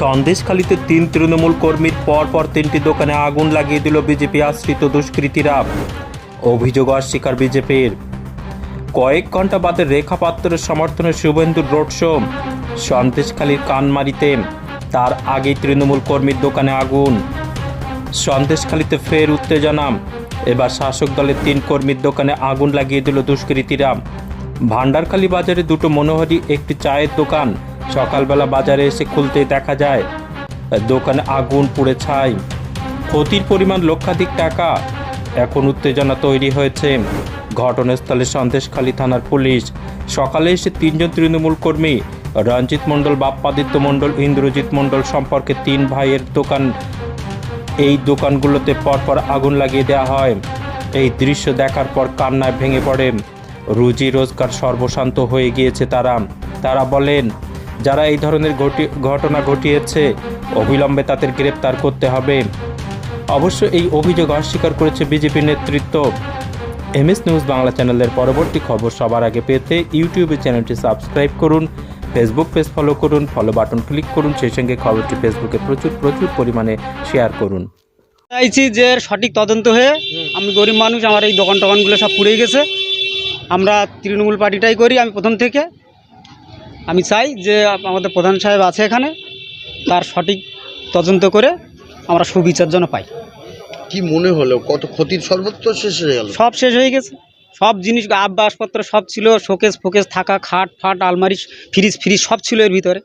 সন্দেশখালীতে তিন তৃণমূল কর্মীর পর পর তিনটি দোকানে আগুন লাগিয়ে দিল বিজেপি আশ্রিত দুষ্কৃতীরা। অভিযোগ অস্বীকার বিজেপির। কয়েক ঘণ্টা বাদে রেখা পাত্রের সমর্থনে শুভেন্দুর রোড শো। সন্দেশখালীর কানমারিতে তার আগেই তৃণমূল কর্মীর দোকানে আগুন। সন্দেশখালীতে ফের উত্তেজনা। এবার শাসক দলের তিন কর্মীর দোকানে আগুন লাগিয়ে দিল দুষ্কৃতীরা। ভান্ডারখালী বাজারে দুটো মনোহরি, একটি চায়ের দোকান। সকালবেলা বাজারে এসে খুলতে দেখা যায়, দোকানে আগুন পুড়ে ছাই। ক্ষতির পরিমাণ লক্ষাধিক টাকা। এখন উত্তেজনা তৈরি হয়েছে। ঘটনাস্থলে সন্দেশখালী থানার পুলিশ। সকালে এসে তিনজন তৃণমূল কর্মী, রঞ্জিত মণ্ডল, বাপ্পাদিত্য মণ্ডল, ইন্দ্রজিৎ মণ্ডল সম্পর্কে তিন ভাইয়ের দোকান, এই দোকানগুলোতে পরপর আগুন লাগিয়ে দেওয়া হয়। এই দৃশ্য দেখার পর কান্নায় ভেঙে পড়ে। রুজি রোজগার সর্বশান্ত হয়ে গিয়েছে তারা। তারা বলেন যারা এই ধরনের ঘটি- ঘটনা ঘটিয়েছে, অবিলম্বে তাদের গ্রেপ্তার করতে হবে। অবশ্য এই অভিযোগ অস্বীকার করেছে বিজেপি নেতৃত্ব। এমএস নিউজ বাংলা চ্যানেলের পরবর্তী খবর সবার আগে পেতে ইউটিউবে চ্যানেলটি সাবস্ক্রাইব করুন, ফেসবুক পেজ ফলো করুন, ফলো বাটন ক্লিক করুন, সেই সঙ্গে খবরটি ফেসবুকে প্রচুর প্রচুর পরিমাণে শেয়ার করুন। চাইছি যে সঠিক তদন্ত হয়ে আমি গরিব মানুষ, আমার এই দোকান টোকানগুলো সব পুড়ে গেছে। আমরা তৃণমূল পার্টিটাই করি আমি প্রথম থেকে। আমি চাই যে আমাদের প্রধান সাহেব আছে এখানে তার সঠিক তদন্ত করে আমরা সুবিচার জন্য পাই। কি মনে হলো? কত ক্ষতির সর্বত্র শেষ হয়ে গেল? সব শেষ হয়ে গেছে। সব জিনিস আব্বাসপত্র সব ছিল শোকেস ফোকেস থাকা খাট ফাট আলমারি ফ্রিজ ফ্রিজ সব ছিল এর ভিতরে।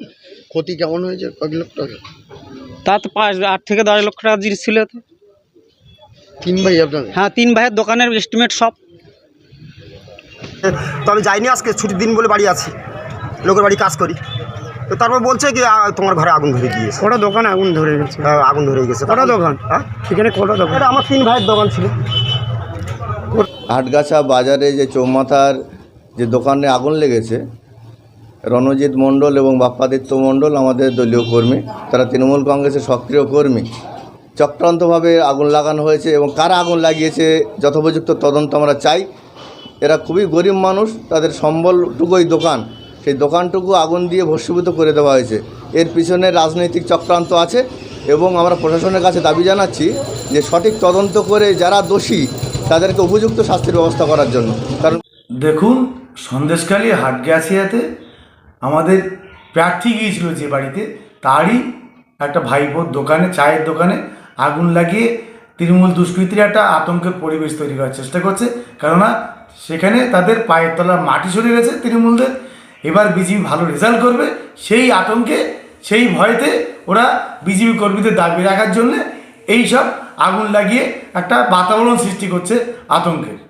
ক্ষতি কেমন হয়েছে? কয়েক লক্ষ টাকা। তা তো পাঁচ আট থেকে দশ লক্ষ টাকা জিনিস ছিল তো। তিন ভাই আপনার হ্যাঁ তিন ভাইয়ের দোকানের এস্টিমেট সব। তবে যাইনি আজকে ছুটির দিন বলে বাড়ি আছি। লোকের বাড়ি কাজ করি। তো তারপর বলছে কি আ, তোমার ঘরে আগুন ধরে গিয়েছে। কটা দোকান আগুন ধরে গেছে? হ্যাঁ, আগুন ধরে গেছে। কটা দোকান? হ্যাঁ? এখানে কটা দোকান? এটা আমার তিন ভাইয়ের দোকান ছিল। হাটগাছা বাজারে যে চৌমাথার যে দোকানে আগুন লেগেছে রণজিৎ মণ্ডল এবং বাপ্পাদিত্য মণ্ডল আমাদের দলীয় কর্মী তারা তৃণমূল কংগ্রেসের সক্রিয় কর্মী। চক্রান্তভাবে আগুন লাগানো হয়েছে এবং কারা আগুন লাগিয়েছে যথোপযুক্ত তদন্ত আমরা চাই। এরা খুবই গরিব মানুষ তাদের সম্বলটুকুই দোকান। সেই দোকানটুকু আগুন দিয়ে ভস্মীভূত করে দেওয়া হয়েছে। এর পিছনে রাজনৈতিক চক্রান্ত আছে এবং আমরা প্রশাসনের কাছে দাবি জানাচ্ছি যে সঠিক তদন্ত করে যারা দোষী, তাদেরকে উপযুক্ত শাস্তির ব্যবস্থা করার জন্য। কারণ দেখুন, সন্দেশখালী হাটগ্যাসিয়াতে আমাদের প্রার্থী গিয়েছিল যে বাড়িতে, তারই একটা ভাইপোর দোকানে, চায়ের দোকানে আগুন লাগিয়ে তৃণমূল দুষ্কৃতীরা একটা আতঙ্কের পরিবেশ তৈরি করার চেষ্টা করছে। কেননা সেখানে তাদের পায়ের তলার মাটি সরে গেছে তৃণমূলদের। এবার বিজেপি ভালো রেজাল্ট করবে, সেই আতঙ্কে, সেই ভয়তে ওরা বিজেপি কর্মীদের দাবি রাখার জন্যে এইসব আগুন লাগিয়ে একটা বাতাবরণ সৃষ্টি করছে আতঙ্কের।